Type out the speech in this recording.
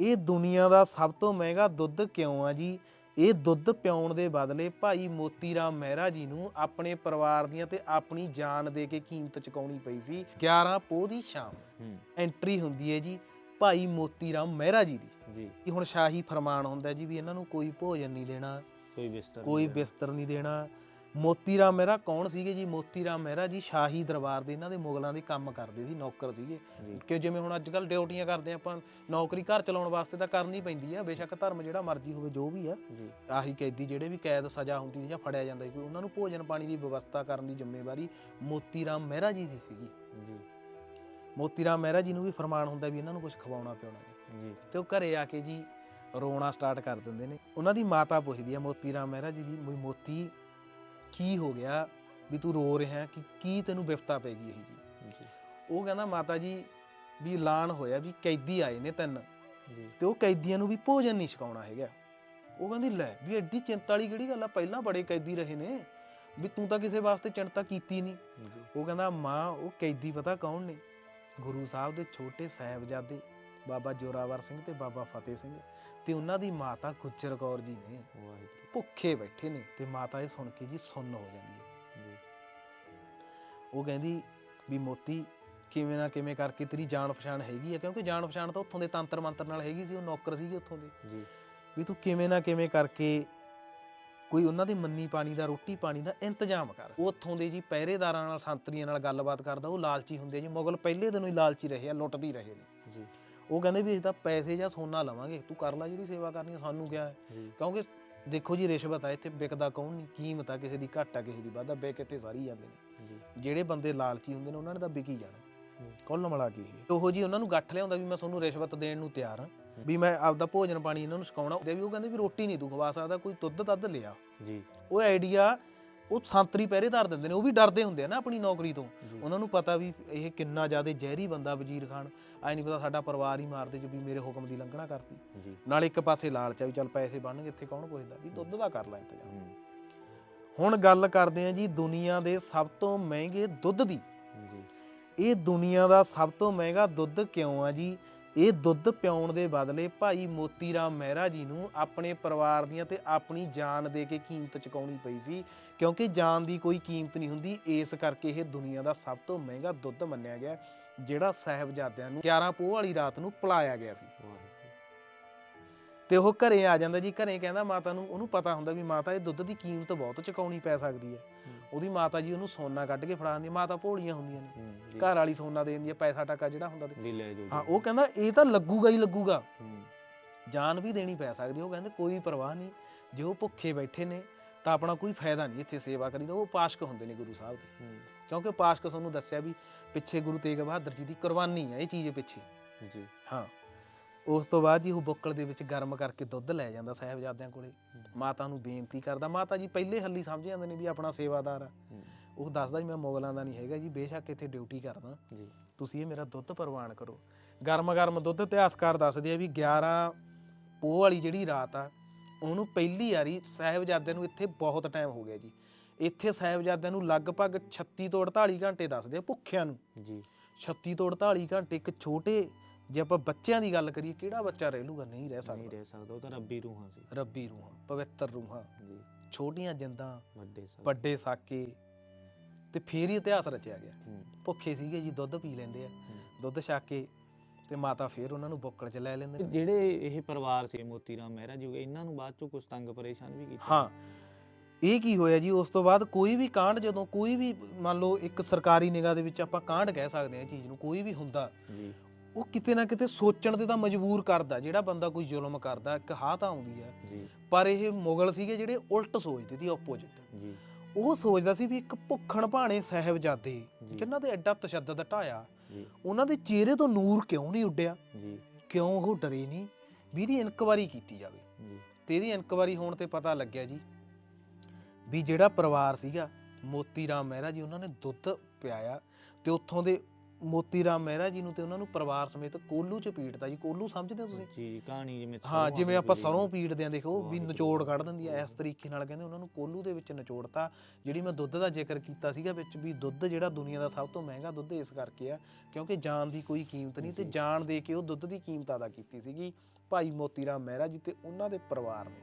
ਇਹ ਦੁਨੀਆ ਦਾ ਸਭ ਤੋਂ ਮਹਿੰਗਾ ਦੁੱਧ ਕਿਉਂ ਆ ਜੀ? ਇਹ ਦੁੱਧ ਪਿਉਣ ਦੇ ਬਦਲੇ ਭਾਈ ਮੋਤੀ ਰਾਮ ਮਹਿਰਾ ਜੀ ਨੂੰ ਆਪਣੇ ਪਰਿਵਾਰ ਦੀਆਂ ਤੇ ਆਪਣੀ ਜਾਨ ਦੇ ਕੇ ਕੀਮਤ ਚੁਕਾਉਣੀ ਪਈ ਸੀ। 11 ਪੋਹ ਦੀ ਸ਼ਾਮ ਐਂਟਰੀ ਹੁੰਦੀ ਹੈ ਜੀ ਭਾਈ ਮੋਤੀ ਰਾਮ ਮਹਿਰਾ ਜੀ ਦੀ। ਜੀ। ਕਿ ਹੁਣ ਸ਼ਾਹੀ ਫਰਮਾਨ ਹੁੰਦਾ ਜੀ ਵੀ ਇਹਨਾਂ ਨੂੰ ਕੋਈ ਭੋਜਨ ਨਹੀਂ ਦੇਣਾ ਕੋਈ ਬਿਸਤਰ ਕੋਈ ਬਿਸਤਰ ਨਹੀਂ ਦੇਣਾ ਮੋਤੀ ਰਾਮ ਮਹਿਰਾ ਕੌਣ ਸੀਗੇ ਜੀ? ਮੋਤੀ ਰਾਮ ਮਹਿਰਾ ਜੀ ਸ਼ਾਹੀ ਦਰਬਾਰ ਦੇ ਇਹਨਾਂ ਦੇ ਮੁਗਲਾਂ ਦੇ ਕੰਮ ਕਰਦੇ ਸੀ ਨੌਕਰ ਸੀਗੇ। ਕਿ ਜਿਵੇਂ ਹੁਣ ਅੱਜ ਕੱਲ ਡਿਊਟੀਆਂ ਕਰਦੇ ਆਪਾਂ ਨੌਕਰੀ ਘਰ ਚਲਾਉਣ ਵਾਸਤੇ ਤਾਂ ਕਰਨੀ ਪੈਂਦੀ ਆ ਬੇਸ਼ੱਕ ਧਰਮ ਜਿਹੜਾ ਮਰਜ਼ੀ ਹੋਵੇ ਜੋ ਵੀ ਆ। ਆਹੀ ਕੈਦੀ ਜਿਹੜੇ ਵੀ ਕੈਦ ਸਜ਼ਾ ਹੁੰਦੀ ਸੀ ਜਾਂ ਫੜਿਆ ਜਾਂਦਾ ਸੀ ਕੋਈ ਉਹਨਾਂ ਨੂੰ ਭੋਜਨ ਪਾਣੀ ਦੀ ਵਿਵਸਥਾ ਕਰਨ ਦੀ ਜ਼ਿੰਮੇਵਾਰੀ ਮੋਤੀ ਰਾਮ ਮਹਿਰਾ ਜੀ ਦੀ ਸੀਗੀ। ਜੀ। ਮੋਤੀ ਰਾਮ ਮਹਿਰਾ ਜੀ ਨੂੰ ਵੀ ਫਰਮਾਨ ਹੁੰਦਾ ਵੀ ਇਹਨਾਂ ਨੂੰ ਕੁਝ ਖਵਾਉਣਾ ਪਿਆਉਣਾ ਜੀ। ਤੇ ਉਹ ਘਰੇ ਆ ਕੇ ਜੀ ਰੋਣਾ ਸਟਾਰਟ ਕਰ ਦਿੰਦੇ ਨੇ। ਉਹਨਾਂ ਦੀ ਮਾਤਾ ਪੁੱਛਦੀ ਆ ਮੋਤੀ ਰਾਮ ਮਹਿਰਾ ਜੀ ਦੀ ਮੋਤੀ ਕੀ ਹੋ ਗਿਆ ਵੀ ਤੂੰ ਰੋ ਰਿਹਾ ਕਿ ਕੀ ਤੈਨੂੰ ਵਿਫਤਾ ਪੈ ਗਈ ਇਹ ਜੀ? ਜੀ। ਉਹ ਕਹਿੰਦਾ ਮਾਤਾ ਜੀ ਵੀ ਐਲਾਨ ਹੋਇਆ ਵੀ ਕੈਦੀ ਆਏ ਨੇ ਤਿੰਨ। ਜੀ। ਤੇ ਉਹ ਕੈਦੀਆਂ ਨੂੰ ਵੀ ਭੋਜਨ ਨਹੀਂ ਛਕਾਉਣਾ ਹੈਗਾ। ਉਹ ਕਹਿੰਦੀ ਲੈ ਵੀ ਐਡੀ ਚਿੰਤਾ ਵਾਲੀ ਕਿਹੜੀ ਗੱਲ ਆ ਪਹਿਲਾਂ ਬੜੇ ਕੈਦੀ ਰਹੇ ਨੇ ਵੀ ਤੂੰ ਤਾਂ ਕਿਸੇ ਵਾਸਤੇ ਚਿੰਤਾ ਕੀਤੀ ਨਹੀਂ। ਉਹ ਕਹਿੰਦਾ ਮਾਂ ਉਹ ਕੈਦੀ ਪਤਾ ਕੌਣ ਨੇ? ਗੁਰੂ ਸਾਹਿਬ ਦੇ ਛੋਟੇ ਸਾਹਿਬਜ਼ਾਦੇ। ਬਾਬਾ ਜੋਰਾਵਰ ਸਿੰਘ ਤੇ ਬਾਬਾ ਫਤਿਹ ਸਿੰਘ ਤੇ ਉਹਨਾਂ ਦੀ ਮਾਤਾ ਗੁੱਜਰ ਕੌਰ ਜੀ ਨੇ ਵਾਹਿਗੁਰੂ। ਭੁੱਖੇ ਬੈਠੇ ਨੇ ਤੇ ਮਾਤਾ ਇਹ ਸੁਣ ਕੇ ਜੀ ਸੁੰਨ ਹੋ ਜਾਂਦੀ ਹੈ। ਉਹ ਕਹਿੰਦੀ ਵੀ ਮੋਤੀ ਕਿਵੇਂ ਨਾ ਕਿਵੇਂ ਕਰਕੇ ਤੇਰੀ ਜਾਣ ਪਛਾਣ ਹੈਗੀ ਆ ਕਿਉਂਕਿ ਜਾਣ ਪਛਾਣ ਤਾਂ ਉੱਥੋਂ ਦੇ ਤੰਤਰ ਮੰਤਰ ਨਾਲ ਹੈਗੀ ਸੀ ਉਹ ਨੌਕਰ ਸੀਗੇ ਉੱਥੋਂ ਦੇ। ਜੀ। ਵੀ ਤੂੰ ਕਿਵੇਂ ਨਾ ਕਿਵੇਂ ਕਰਕੇ ਕੋਈ ਉਹਨਾਂ ਦੀ ਮੰਨੀ ਪਾਣੀ ਦਾ ਰੋਟੀ ਪਾਣੀ ਦਾ ਇੰਤਜ਼ਾਮ ਕਰ। ਉਹ ਉੱਥੋਂ ਦੇ ਜੀ ਪਹਿਰੇਦਾਰਾਂ ਨਾਲ ਸੰਤਰੀਆਂ ਨਾਲ ਗੱਲਬਾਤ ਕਰਦਾ ਉਹ ਲਾਲਚੀ ਹੁੰਦੇ ਆ ਜੀ। ਮੁਗਲ ਪਹਿਲੇ ਦਿਨੋਂ ਹੀ ਲਾਲਚੀ ਰਹੇ ਆ ਲੁੱਟਦੀ ਰਹੇ ਨੇ। ਜੀ। ਉਹ ਕਹਿੰਦੇ ਵੀ ਅਸੀਂ ਤਾਂ ਪੈਸੇ ਜਾਂ ਸੋਨਾ ਲਵਾਂਗੇ ਤੂੰ ਕਰ ਲੈ ਜਿਹੜੀ ਸੇਵਾ ਕਰਨੀ ਆ, ਸਾਨੂੰ ਕਿਹਾ ਹੈ। ਜੀ। ਕਿਉਂਕਿ ਦੇਖੋ ਜੀ ਰਿਸ਼ਵਤ ਆ ਇੱਥੇ ਵਿਕਦਾ ਕੌਣ ਨਹੀਂ ਕੀਮਤ ਆ ਕਿਸੇ ਦੀ ਘੱਟ ਆ ਕਿਸੇ ਦੀ ਵੱਧ ਆ ਵਿਕ ਇੱਥੇ ਸਾਰੀ ਜਾਂਦੇ ਨੇ। ਜੀ। ਜਿਹੜੇ ਬੰਦੇ ਲਾਲਚੀ ਹੁੰਦੇ ਨੇ ਉਹਨਾਂ ਨੇ ਤਾਂ ਵਿਕੀ ਜਾਣਾ। ਹੂੰ। ਕੁੱਲ ਮਿਲਾ ਕੇ ਇਹ। ਉਹੋ ਜੀ ਉਹਨਾਂ ਨੂੰ ਗੱਠ ਲਿਆਉਂਦਾ ਵੀ ਮੈਂ ਤੁਹਾਨੂੰ ਰਿਸ਼ਵਤ ਦੇਣ ਨੂੰ ਤਿਆਰ ਹਾਂ ਵੀ ਮੈਂ ਆਪਦਾ ਭੋਜਨ ਪਾਣੀ ਇਹਨਾਂ ਨੂੰ ਛਕਾਉਣਾ। ਤੇ ਵੀ ਉਹ ਕਹਿੰਦੇ ਵੀ ਰੋਟੀ ਨਹੀਂ ਤੂੰ ਖਵਾ ਸਕਦਾ ਕੋਈ ਦੁੱਧ ਦੱਧ ਲਿਆ। ਜੀ। ਉਹ ਆਈਡੀਆ ਉਹ ਸੰਤਰੀ ਪਹਿਰੇਦਾਰ ਦਿੰਦੇ ਨੇ ਉਹ ਵੀ ਡਰਦੇ ਹੁੰਦੇ ਆ ਨਾ ਆਪਣੀ ਨੌਕਰੀ ਤੋਂ। ਉਹਨਾਂ ਨੂੰ ਪਤਾ ਵੀ ਇਹ ਕਿੰਨਾ ਜ਼ਿਆਦਾ ਜ਼ਹਿਰੀ ਬੰਦਾ ਵਜ਼ੀਰ ਖਾਨ ਐ ਨਹੀਂ ਪਤਾ ਸਾਡਾ ਪਰਿਵਾਰ ਹੀ ਮਾਰਦੇ ਜੋ ਵੀ ਮੇਰੇ ਹੁਕਮ ਦੀ ਲੰਘਣਾ ਕਰਤੀ। ਨਾਲ ਇੱਕ ਪਾਸੇ ਲਾਲਚ ਆ ਵੀ ਚੱਲ ਪੈਸੇ ਬਣਨਗੇ ਇੱਥੇ ਕੌਣ ਪੁੱਛਦਾ ਵੀ ਦੁੱਧ ਦਾ ਕਰ ਲੈ ਇੰਤਜ਼ਾਮ। ਹੁਣ ਗੱਲ ਕਰਦੇ ਆ ਜੀ ਦੁਨੀਆ ਦੇ ਸਭ ਤੋਂ ਮਹਿੰਗੇ ਦੁੱਧ ਦੀ। ਇਹ ਦੁਨੀਆ ਦਾ ਸਭ ਤੋਂ ਮਹਿੰਗਾ ਦੁੱਧ ਕਿਉਂ ਆ ਜੀ? ਇਹ ਦੁੱਧ ਪਿਉਣ ਦੇ ਬਦਲੇ ਭਾਈ ਮੋਤੀ ਰਾਮ ਮਹਿਰਾ ਜੀ ਨੂੰ ਆਪਣੇ ਪਰਿਵਾਰ ਦੀਆਂ ਤੇ ਆਪਣੀ ਜਾਨ ਦੇ ਕੇ ਕੀਮਤ ਚੁਕਾਉਣੀ ਪਈ ਸੀ, ਕਿਉਂਕਿ ਜਾਨ ਦੀ ਕੋਈ ਕੀਮਤ ਨਹੀਂ ਹੁੰਦੀ, ਇਸ ਕਰਕੇ ਇਹ ਦੁਨੀਆ ਦਾ ਸਭ ਤੋਂ ਮਹਿੰਗਾ ਦੁੱਧ ਮੰਨਿਆ ਗਿਆ, ਜਿਹੜਾ ਸਾਹਿਬਜ਼ਾਦਿਆਂ ਨੂੰ 11 ਪੋਹ ਵਾਲੀ ਰਾਤ ਨੂੰ ਪਿਲਾਇਆ ਗਿਆ ਸੀ। ਤੇ ਉਹ ਘਰੇ ਆ ਜਾਂਦਾ ਜੀ ਘਰੇ ਕਹਿੰਦਾ ਮਾਤਾ ਨੂੰ ਉਹਨੂੰ ਪਤਾ ਹੁੰਦਾ ਵੀ ਮਾਤਾ ਇਹ ਦੁੱਧ ਦੀ ਕੀਮਤ ਬਹੁਤ ਚੁਕਾਉਣੀ ਪੈ ਸਕਦੀ ਹੈ। ਉਹਦੀ ਮਾਤਾ ਜੀ ਉਹਨੂੰ ਸੋਨਾ ਕੱਢ ਕੇ ਫੜਾ ਦਿੰਦੀ ਹੈ। ਮਾਤਾ ਭੋਲੀਆਂ ਹੁੰਦੀਆਂ ਨੇ। ਘਰ ਵਾਲੀ ਸੋਨਾ ਦੇ ਦਿੰਦੀ ਹੈ ਪੈਸਾ ਟਕਾ ਜਿਹੜਾ ਹੁੰਦਾ ਹਾਂ। ਉਹ ਕਹਿੰਦਾ ਇਹ ਤਾਂ ਲੱਗੂਗਾ ਹੀ ਲੱਗੂਗਾ। ਜਾਨ ਵੀ ਦੇਣੀ ਪੈ ਸਕਦੀ। ਉਹ ਕਹਿੰਦੇ ਕੋਈ ਪਰਵਾਹ ਨਹੀਂ। ਜੇ ਉਹ ਭੁੱਖੇ ਬੈਠੇ ਨੇ ਤਾਂ ਆਪਣਾ ਕੋਈ ਫਾਇਦਾ ਨਹੀਂ ਇੱਥੇ ਸੇਵਾ ਕਰੀਦਾ ਉਹ ਪਾਸ਼ਕ ਹੁੰਦੇ ਨੇ ਗੁਰੂ ਸਾਹਿਬ ਦੇ। ਕਿਉਂਕਿ ਪਾਸ਼ਕ ਤੁਹਾਨੂੰ ਦੱਸਿਆ ਵੀ ਪਿੱਛੇ ਗੁਰੂ ਤੇਗ ਬਹਾਦਰ ਜੀ ਦੀ ਕੁਰਬਾਨੀ ਹੈ ਇਹ ਚੀਜ਼ ਪਿੱਛੇ। ਜੀ। ਹਾਂ। ਉਸ ਤੋਂ ਬਾਅਦ ਜੀ ਉਹ ਬੁੱਕਲ ਦੇ ਵਿੱਚ ਗਰਮ ਕਰਕੇ ਦੁੱਧ ਲੈ ਜਾਂਦਾ ਸਾਹਿਬਜ਼ਾਦਿਆਂ ਕੋਲੇ। ਮਾਤਾ ਨੂੰ ਬੇਨਤੀ ਕਰਦਾ ਮਾਤਾ ਜੀ ਪਹਿਲੇ ਹੱਲੀ ਸਮਝ ਜਾਂਦੇ ਨੇ ਵੀ ਆਪਣਾ ਸੇਵਾਦਾਰ ਆ। ਉਹ ਦੱਸਦਾ ਜੀ ਮੈਂ ਮੁਗਲਾਂ ਦਾ ਨਹੀਂ ਹੈਗਾ ਜੀ ਬੇਸ਼ੱਕ ਇੱਥੇ ਡਿਊਟੀ ਕਰਦਾ। ਜੀ। ਤੁਸੀਂ ਇਹ ਮੇਰਾ ਦੁੱਧ ਪ੍ਰਵਾਨ ਕਰੋ। ਗਰਮ ਗਰਮ ਦੁੱਧ ਇਤਿਹਾਸਕਾਰ ਦੱਸਦੇ ਆ ਵੀ 11 ਪੋਹ ਵਾਲੀ ਜਿਹੜੀ ਰਾਤ ਆ ਉਹਨੂੰ ਪਹਿਲੀ ਵਾਰੀ ਸਾਹਿਬਜ਼ਾਦਿਆਂ ਨੂੰ ਇੱਥੇ ਬਹੁਤ ਟਾਈਮ ਹੋ ਗਿਆ ਜੀ। ਇੱਥੇ ਸਾਹਿਬਜ਼ਾਦਿਆਂ ਨੂੰ ਲਗਭਗ 36 ਤੋਂ 48 ਘੰਟੇ ਦੱਸਦੇ ਆ ਭੁੱਖਿਆਂ ਨੂੰ। ਜੀ। 36 ਤੋਂ 48 ਘੰਟੇ ਇੱਕ ਛੋਟੇ ਜੇ ਆਪਾਂ ਬੱਚਿਆਂ ਦੀ ਗੱਲ ਕਰੀਏ ਕਿਹੜਾ ਬੱਚਾ ਰਹਿ ਲੂਗਾ? ਨਹੀਂ ਰਹਿ ਨਹੀਂ ਸਕਦਾ। ਰਹਿ ਸਕਦਾ ਉਹ ਤਾਂ ਰੱਬੀ ਰੂਹਾਂ ਸੀ। ਰੱਬੀ ਰੂਹਾਂ ਪਵਿੱਤਰ ਰੂਹਾਂ। ਜੀ। ਛੋਟੀਆਂ ਜਿੰਦਾਂ ਵੱਡੇ ਸਭ ਵੱਡੇ ਸਾਕੇ। ਤੇ ਫੇਰ ਹੀ ਇਤਿਹਾਸ ਰਚਿਆ ਗਿਆ। ਹੂੰ। ਭੁੱਖੇ ਸੀਗੇ ਜੀ ਦੁੱਧ ਪੀ ਲੈਂਦੇ ਆ। ਹੂੰ। ਦੁੱਧ ਛਕ ਕੇ ਤੇ ਮਾਤਾ ਫੇਰ ਉਹਨਾਂ ਨੂੰ ਬੁੱਕਲ 'ਚ ਲੈ ਲੈਂਦੇ ਨੇ। ਜਿਹੜੇ ਇਹ ਪਰਿਵਾਰ ਸੀ ਮੋਤੀ ਰਾਮ ਮਹਿਰਾ ਜੀ ਹੋਗੇ ਇਹਨਾਂ ਨੂੰ ਬਾਅਦ ਚੋਂ ਕੁਝ ਤੰਗ ਪਰੇਸ਼ਾਨ ਵੀ ਕੀਤਾ। ਹਾਂ। ਇਹ ਕੀ ਹੋਇਆ ਜੀ? ਉਸ ਤੋਂ ਬਾਅਦ ਕੋਈ ਵੀ ਕਾਂਡ ਜਦੋਂ ਕੋਈ ਵੀ ਮੰਨ ਲਓ ਇੱਕ ਸਰਕਾਰੀ ਨਿਗਾਹ ਦੇ ਵਿੱਚ ਆਪਾਂ ਕਾਂਡ ਕਹਿ ਸਕਦੇ ਹਾਂ ਇਹ ਚੀਜ਼ ਨੂੰ ਕੋਈ ਵੀ ਹੁੰਦਾ ਜੀ। ਉਹ ਕਿਤੇ ਨਾ ਕਿਤੇ ਸੋਚਣ ਤੇ ਤਾਂ ਮਜਬੂਰ ਕਰਦਾ ਜਿਹੜਾ ਬੰਦਾ ਕੋਈ ਜ਼ੁਲਮ ਕਰਦਾ ਇੱਕ ਹਾਂ ਤਾਂ ਆਉਂਦੀ ਹੈ। ਜੀ। ਪਰ ਇਹ ਮੁਗਲ ਸੀਗੇ ਜਿਹੜੇ ਉਲਟ ਸੋਚਦੇ ਸੀ ਆਪੋਜੀਟ ਜੀ। ਉਹ ਸੋਚਦਾ ਸੀ ਵੀ ਇੱਕ ਭੁੱਖਣ ਭਾਣੇ ਸਾਹਿਬਜ਼ਾਦੇ ਜਿਨ੍ਹਾਂ ਤੇ ਐਡਾ ਤਸ਼ੱਦਦ ਢਾਇਆ ਉਹਨਾਂ ਦੇ ਚਿਹਰੇ ਤੋਂ ਨੂਰ ਕਿਉਂ ਨਹੀਂ ਉੱਡਿਆ? ਜੀ। ਕਿਉਂ ਉਹ ਡਰੇ ਨਹੀਂ? ਵੀ ਇਹਦੀ ਇਨਕੁਆਰੀ ਕੀਤੀ ਜਾਵੇ। ਜੀ। ਤੇ ਇਹਦੀ ਇਨਕੁਆਰੀ ਹੋਣ ਤੇ ਪਤਾ ਲੱਗਿਆ ਜੀ ਵੀ ਜਿਹੜਾ ਪਰਿਵਾਰ ਸੀਗਾ ਮੋਤੀ ਰਾਮ ਮਹਿਰਾ ਜੀ ਉਹਨਾਂ ਨੇ ਦੁੱਧ ਪਿਆਇਆ ਤੇ ਉੱਥੋਂ ਦੇ ਮੋਤੀ ਰਾਮ ਮਹਿਰਾ ਜੀ ਨੂੰ ਤੇ ਉਹਨਾਂ ਨੂੰ ਪਰਿਵਾਰ ਸਮੇਤ ਕੋਲੂ ਚ ਪੀੜਤਾ ਜੀ। ਕੋਲੂ ਸਮਝਦੇ ਹੋ ਤੁਸੀਂ? ਜੀ ਕਹਾਣੀ ਜਿਵੇਂ ਹਾਂ ਜਿਵੇਂ ਆਪਾਂ ਸਰੋਂ ਪੀੜਦੇ ਆ ਦੇਖੋ ਵੀ। ਨਿਚੋੜ ਕੱਢ ਦਿੰਦੀ ਆ ਇਸ ਤਰੀਕੇ ਨਾਲ ਕਹਿੰਦੇ ਉਹਨਾਂ ਨੂੰ ਕੋਲੂ ਦੇ ਵਿੱਚ ਨਿਚੋੜਤਾ ਜਿਹੜੀ ਮੈਂ ਦੁੱਧ ਦਾ ਜ਼ਿਕਰ ਕੀਤਾ ਸੀਗਾ ਵਿੱਚ ਵੀ ਦੁੱਧ ਜਿਹੜਾ ਦੁਨੀਆ ਦਾ ਸਭ ਤੋਂ ਮਹਿੰਗਾ ਦੁੱਧ ਇਸ ਕਰਕੇ ਆ ਕਿਉਂਕਿ ਜਾਨ ਦੀ ਕੋਈ ਕੀਮਤ ਨਹੀਂ ਤੇ। ਜਾਨ ਦੇ ਕੇ ਉਹ ਦੁੱਧ ਦੀ ਕੀਮਤ ਅਦਾ ਕੀਤੀ ਸੀਗੀ ਭਾਈ ਮੋਤੀ ਰਾਮ ਮਹਿਰਾ ਜੀ ਤੇ ਉਹਨਾਂ ਦੇ ਪਰਿਵਾਰ ਨੇ।